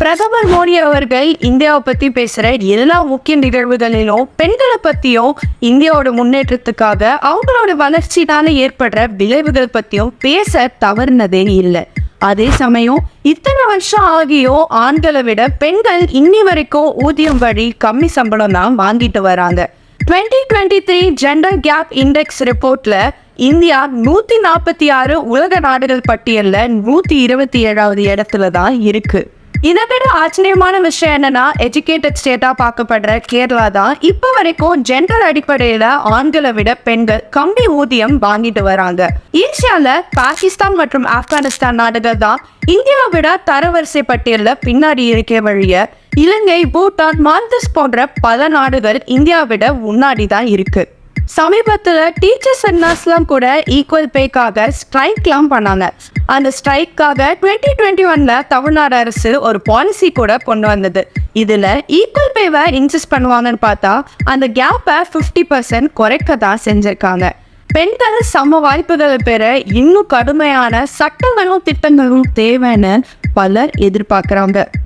பிரதமர் மோடி அவர்கள் இந்தியாவை பத்தி பேசுற எல்லா முக்கிய நிகழ்வுகளிலும் பெண்களை பத்தியும் இந்தியாவோட முன்னேற்றத்துக்காக அவங்களோட வளர்ச்சினால ஏற்படுற விளைவுகள் பத்தியும் பேச தவறுனதே இல்லை. அதே சமயம் இத்தனை வருஷம் ஆகியோ ஆண்களை விட பெண்கள் இன்னி வரைக்கும் ஊதியம் வழி கம்மி சம்பளம் தான் வாங்கிட்டு வராங்க. Twenty twenty three gender gap index ரிப்போர்ட்ல India நூத்தி நாற்பத்தி ஆறு உலக நாடுகள் பட்டியல்ல நூத்தி இருபத்தி ஏழாவது இடத்துல தான் இருக்கு. இதை விட ஆச்சரியமான விஷயம் என்னன்னா எஜுகேட்டட் ஸ்டேட்டா பார்க்கப்படுற கேரளா தான் இப்போ வரைக்கும் ஜெண்டர் அடிப்படையில ஆண்களை விட பெண்கள் கம்மி ஊதியம் வாங்கிட்டு வராங்க. ஏசியால பாகிஸ்தான் மற்றும் ஆப்கானிஸ்தான் நாடுகள் தான் இந்தியாவை விட தரவரிசை பட்டியலில் பின்னாடி இருக்க வழிய இலங்கை பூட்டான் மால்தீவ்ஸ் போன்ற பல நாடுகள் இந்தியாவை விட முன்னாடி தான் இருக்கு. சமீபத்தில் டீச்சர்ஸ் அண்ட் நர்ஸ்லாம் கூட ஈக்குவல் பேக்காக ஸ்ட்ரைக்லாம் பண்ணாங்க. அந்த ஸ்ட்ரைக்காக டுவெண்ட்டி டுவெண்ட்டி ஒன்ல தமிழ்நாடு அரசு ஒரு பாலிசி கூட கொண்டு வந்தது. இதில் ஈக்குவல் பேவை இன்சிஸ்ட் பண்ணுவாங்கன்னு பார்த்தா அந்த கேப்பை ஃபிஃப்டி பர்சன்ட் குறைக்க தான் செஞ்சுருக்காங்க. பெண்கள் சம வாய்ப்புகளை பெற இன்னும் கடுமையான சட்டங்களும் திட்டங்களும் தேவைன்னு பலர் எதிர்பார்க்குறாங்க.